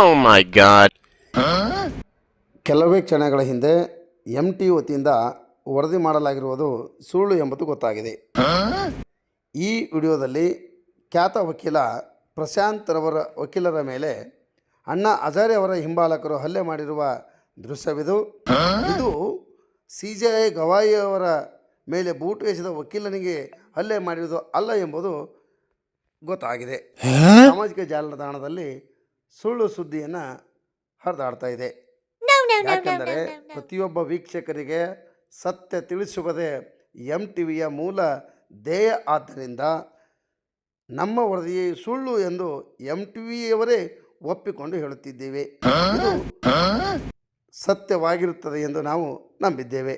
Oh god. ಕೆಲವೇ ಕ್ಷಣಗಳ ಹಿಂದೆ ಎಂ ಟಿ ವತಿಯಿಂದ ವರದಿ ಮಾಡಲಾಗಿರುವುದು ಸುಳ್ಳು ಎಂಬುದು ಗೊತ್ತಾಗಿದೆ. ಈ ವಿಡಿಯೋದಲ್ಲಿ ಖ್ಯಾತ ವಕೀಲ ಪ್ರಶಾಂತ್ ರವರ ವಕೀಲರ ಮೇಲೆ ಅಣ್ಣ ಹಜಾರೆ ಅವರ ಹಿಂಬಾಲಕರು ಹಲ್ಲೆ ಮಾಡಿರುವ ದೃಶ್ಯವಿದು. ಇದು ಸಿ ಜೆ ಐ ಗವಾಯಿ ಅವರ ಮೇಲೆ ಬೂಟು ಎಸೆದ ವಕೀಲನಿಗೆ ಹಲ್ಲೆ ಮಾಡಿರುವುದು ಅಲ್ಲ ಎಂಬುದು ಗೊತ್ತಾಗಿದೆ. ಸಾಮಾಜಿಕ ಜಾಲತಾಣದಲ್ಲಿ ಸುಳ್ಳು ಸುದ್ದಿಯನ್ನು ಹರಿದಾಡ್ತಾ ಇದೆ. ಯಾಕೆಂದರೆ ಪ್ರತಿಯೊಬ್ಬ ವೀಕ್ಷಕರಿಗೆ ಸತ್ಯ ತಿಳಿಸುವುದೇ ಎಂ ಟಿ ವಿಯ ಮೂಲ ಧ್ಯೇಯ. ಆದ್ದರಿಂದ ನಮ್ಮ ವರದಿ ಸುಳ್ಳು ಎಂದು ಎಂ ಟಿ ವಿಯವರೇ ಒಪ್ಪಿಕೊಂಡು ಹೇಳುತ್ತಿದ್ದೇವೆ. ಇದು ಸತ್ಯವಾಗಿರುತ್ತದೆ ಎಂದು ನಾವು ನಂಬಿದ್ದೇವೆ.